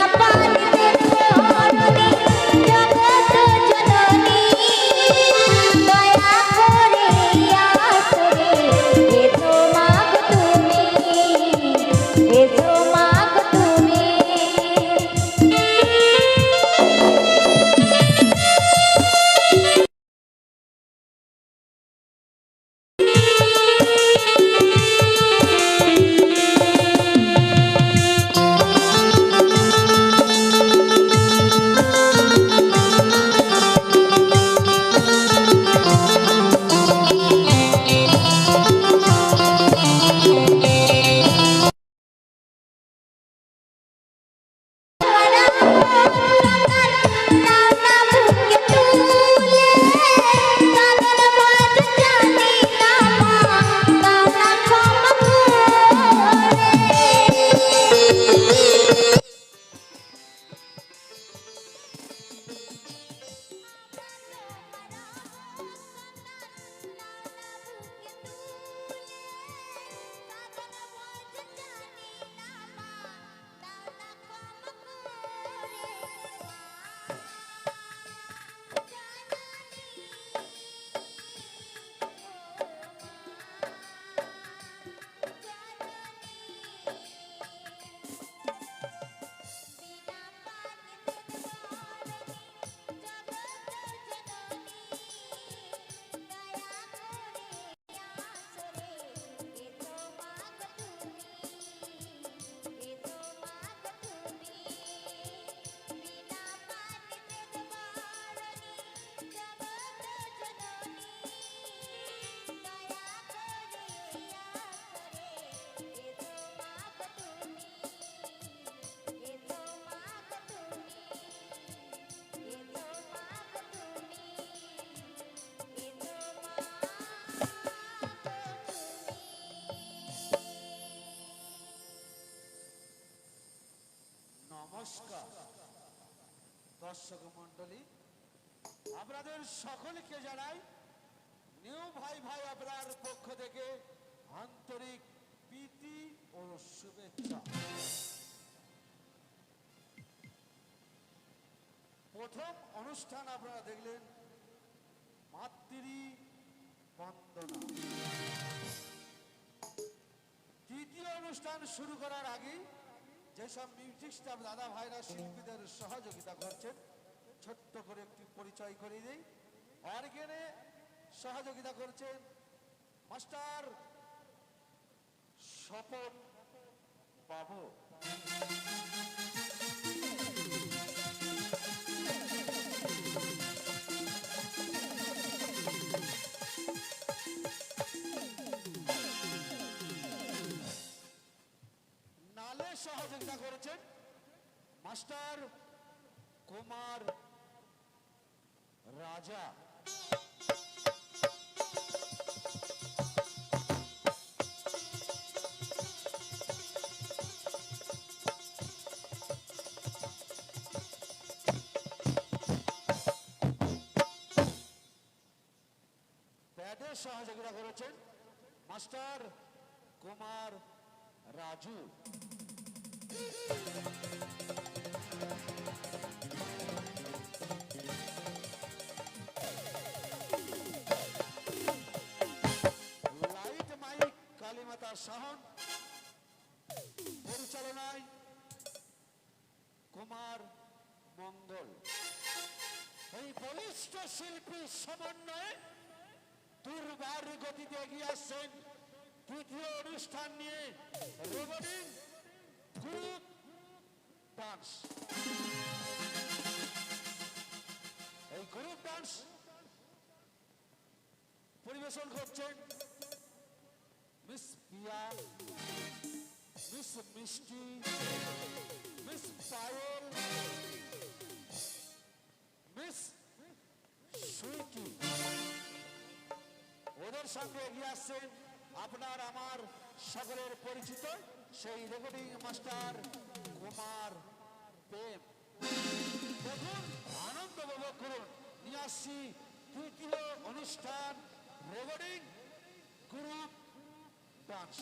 Bye. নমস্কার। দর্শক মন্ডলী আপনাদের সকলকে জানাই, নিউ ভাই ভাই আপনার পক্ষ থেকে আন্তরিক প্রীতি ও শুভেচ্ছা। প্রথম অনুষ্ঠান আপনারা দেখলেন, মাতৃ বন্দনা। তৃতীয় অনুষ্ঠান শুরু করার আগে যেসব মিউজিক দাদা ভাইরা শিল্পীদের সহযোগিতা করছেন, ছোট্ট করে একটি পরিচয় করে দিই। অর্গেনে সহযোগিতা করছেন মাস্টার স্বপন বাবু। সহযোগিতা করেছেন। মাস্টার কুমার রাজা। ব্যাডে সহযোগিতা করেছেন মাস্টার কুমার রাজু। মঙ্গল এই বলিষ্ঠ শিল্পী সমন্বয়ে দুর্বার গতিতে এগিয়ে আসছেন তৃতীয় অনুষ্ঠান নিয়ে ডান্স। এই গ্রুপ ডান্স পরিবেশন করছেন miss Piya, miss Mishti, miss Payel Sweety ওদের সঙ্গে এগিয়ে আসছেন আপনার আমার সকলের পরিচিত সেই রেকর্ডিং মাস্টার কুমার প্রেম। দেখুন, আনন্দ উপভোগ করুন। নিয়ে আসছি তৃতীয় অনুষ্ঠান রেকর্ডিং গ্রুপ ডান্স।